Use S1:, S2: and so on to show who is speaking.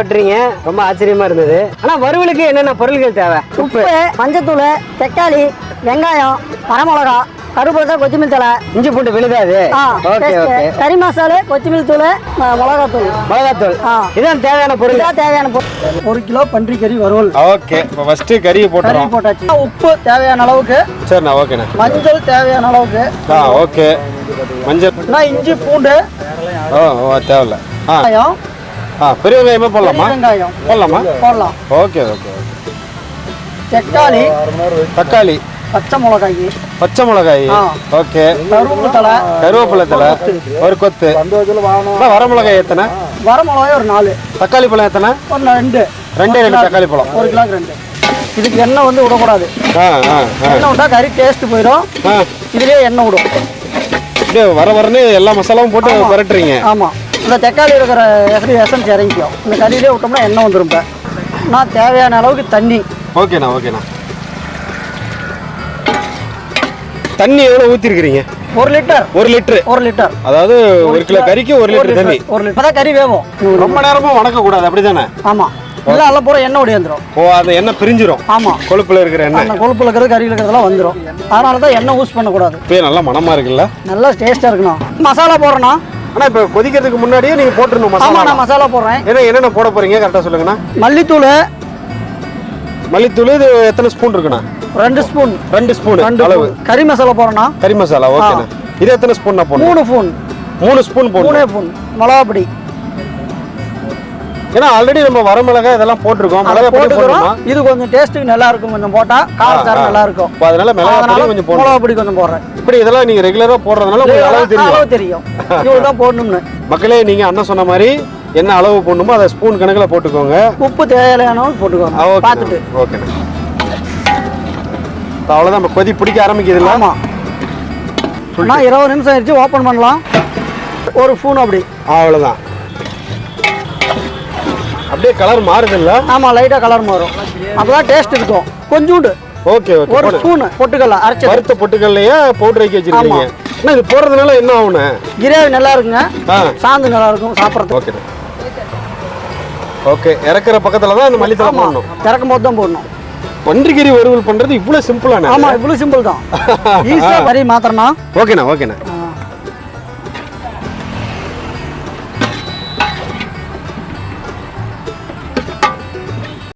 S1: வெட்டுறீங்க. ரொம்ப ஆச்சரியமா இருந்தது. ஆனா வறுவலுக்கு என்னென்ன பொருட்கள் தேவை?
S2: உப்பு மஞ்சத்தூள் தக்காளி வெங்காயம் வரமிளகா கருவேப்பிலை கொத்தமல்லி தழை.
S1: இஞ்சி பூண்டு விழுதாது? ஓகே
S2: கறி மசாலா கொத்தமல்லி தூள் மிளகாத்தூள்.
S1: மிளகாத்தூள். இதான் தேவையான பொருள்.
S2: இதான் தேவையான பொருள் ஒரு கிலோ பன்றி கறி வறுவல்.
S3: ஓகே இப்போ கறியை
S2: கறி
S3: போட்டுறோம்
S2: போட்டாச்சு. உப்பு தேவையான அளவுக்கு.
S3: சரிண்ணா ஓகேண்ணா.
S2: மஞ்சள் தேவையான அளவுக்கு.
S3: ஆ ஓகே. மஞ்சள்.
S2: இஞ்சி பூண்டு.
S3: ஓ ஓ தேவையில்ல. ஆ.
S2: வெங்காயம்.
S3: ஆ பெரிய வெங்காயமே போடலாமா?
S2: வெங்காயம்.
S3: போடலாமா?
S2: போடலாம்.
S3: ஓகே ஓகே
S2: தக்காளி.
S3: தக்காளி.
S2: பச்சை மிளகாய்.
S3: பச்சை மிளகாய். ஓகே.
S2: கருவேப்பிலை.
S3: கருவேப்பிலை தலை ஒரு கொத்து. வர மிளகாய் எத்தனை?
S2: வரமிளகாய் ஒரு நாலு.
S3: தக்காளி பழம் எத்தனை?
S2: ஒரு ரெண்டு.
S3: ரெண்டே ரெண்டு தக்காளி பழம்.
S2: ஒரு கிலோக்கு ரெண்டு. இதுக்கு எண்ணெய் வந்து விடக்கூடாது. எண்ணெய் விட்டா கறி டேஸ்ட் போயிடும். இதுலயே எண்ணெய் விடும்.
S3: வர வரன்னு எல்லா மசாலாவும் போட்டு பரட்டுறீங்க.
S2: ஆமாம் இந்த தக்காளி இருக்கிற எசரி எசன்ஸ் இறங்கிக்கும் இந்த கறியிலே விட்டோம்னா எண்ணெய் வந்துடும் இப்போ நான் தேவையான அளவுக்கு தண்ணி.
S3: ஓகேண்ணா ஓகேண்ணா. தண்ணி எவ்வளோ ஊற்றிருக்கிறீங்க
S2: ஒரு லிட்டர்.
S3: ஒரு லிட்டரு.
S2: ஒரு லிட்டர்.
S3: அதாவது ஒரு கிலோ கறிக்கு ஒரு லிட்டர் தண்ணி.
S2: ஒரு லிட்டர். தான் கறி வேகும்
S3: ரொம்ப நேரமும் வணக்கக்கூடாது அப்படி தானே
S2: ஆமாம் இல்லை எல்லாம் பூரா எண்ணெய் ஒடியாந்துரும்
S3: ஓ அந்த எண்ணெய் பிரிஞ்சிரும்.
S2: ஆமாம்
S3: கொழுப்புல இருக்கிற எண்ணெய்.
S2: அந்த கொழுப்புல இருக்கிறது கறியில் இருக்கிறதெல்லாம் வந்துடும் அதனால தான் எண்ணெய் யூஸ் பண்ணக்கூடாது.
S3: இப்பயே நல்லா மனமா இருக்குல்ல?
S2: நல்லா டேஸ்ட்டாக இருக்கணும். மசாலா போடுறேன்னா
S3: ஆனா இப்போ கொதிக்கிறதுக்கு முன்னாடியே நீங்க போட்டுருணும்
S2: ஆமாம்
S3: மசாலா
S2: நான் மசாலா போடுறேன்.
S3: ஏன்னா என்னென்ன போட போறீங்க? கரெக்டாக சொல்லுங்கண்ணா.
S2: மல்லித்தூள்.
S3: மல்லித்தூள் இது எத்தனை ஸ்பூன் இருக்குண்ணா?
S2: ரெண்டு ஸ்பூன்
S3: ரெண்டு ஸ்பூன்
S2: ரெண்டு
S3: அளவு.
S2: கறி மசாலா போடுறேன்னா
S3: கறி மசாலா ஓகேண்ணா இது எத்தனை ஸ்பூன் போடணும்?
S2: மூணு ஸ்பூன்
S3: மூணு ஸ்பூன்
S2: மூணே
S3: போடணும்
S2: ஸ்பூன் மிளகாப்பொடி.
S3: ஏன்னா ஆல்ரெடி நம்ம வரமிளகாய் இதெல்லாம் போட்டிருக்கோம். பொடி
S2: போட்டுக்கிறோம். இது கொஞ்சம் டேஸ்ட்டுக்கு நல்லா இருக்கும் கொஞ்சம் போட்டா. காரச்சாரம் நல்லா இருக்கும்
S3: அதனால பொடி கொஞ்சம் போடணும்.
S2: மிளகா பொடி கொஞ்சம் போடுறேன்.
S3: இப்படி இதெல்லாம் நீங்க ரெகுலரா போடுறதுனால உங்களுக்கு அளவு தெரியும்.
S2: அளவு தெரியும். இவ்வளவு தான் போடணும்னு.
S3: மக்களே நீங்க அண்ணன் சொன்ன மாதிரி என்ன அளவு போடணுமோ அதை ஸ்பூன் கணக்குல போட்டுக்கோங்க.
S2: உப்பு தேவையான போட்டுக்கோங்க.
S3: ஓகே
S2: பார்த்துட்டு.
S3: இப்போ அவ்வளோதான் நம்ம கொதி பிடிக்க ஆரம்பிக்குது இல்லை
S2: நான் இருபது நிமிஷம் ஆயிடுச்சு. ஓப்பன் பண்ணலாம். ஒரு ஸ்பூன் அப்படி.
S3: அவ்வளோதான் அப்படியே கலர் மாறுது இல்ல
S2: ஆமா லைட்டா கலர் மாறும். அப்பதான் டேஸ்ட் இருக்கும். கொஞ்சோண்டு.
S3: ஓகே ஓகே
S2: ஒரு ஸ்பூன் பொட்டுக்கல்ல அரைச்சது.
S3: வறுத்த பொட்டுக்கல்லையே பவுடர் ஆக்கி வச்சிருக்கீங்க. அண்ணா இது போடுறதுனால என்ன ஆகுண்ணே
S2: கிரேவி நல்லா இருக்குங்க. சாந்து நல்லா இருக்கும் சாப்பிட்றதுக்கு.
S3: ஓகே ஓகே இறக்குற பக்கத்துல தான் அந்த மல்லித்தலை போடணும்.
S2: இறக்கும் போது தான் போடணும்.
S3: பன்றிக்கறி வறுவல் பண்றது இவ்வளவு சிம்பிளான
S2: ஆமா இவ்வளவு சிம்பிள் தான். ஈஸியா கறி மாத்திரனா
S3: ஓகேண்ணா ஓகேண்ணா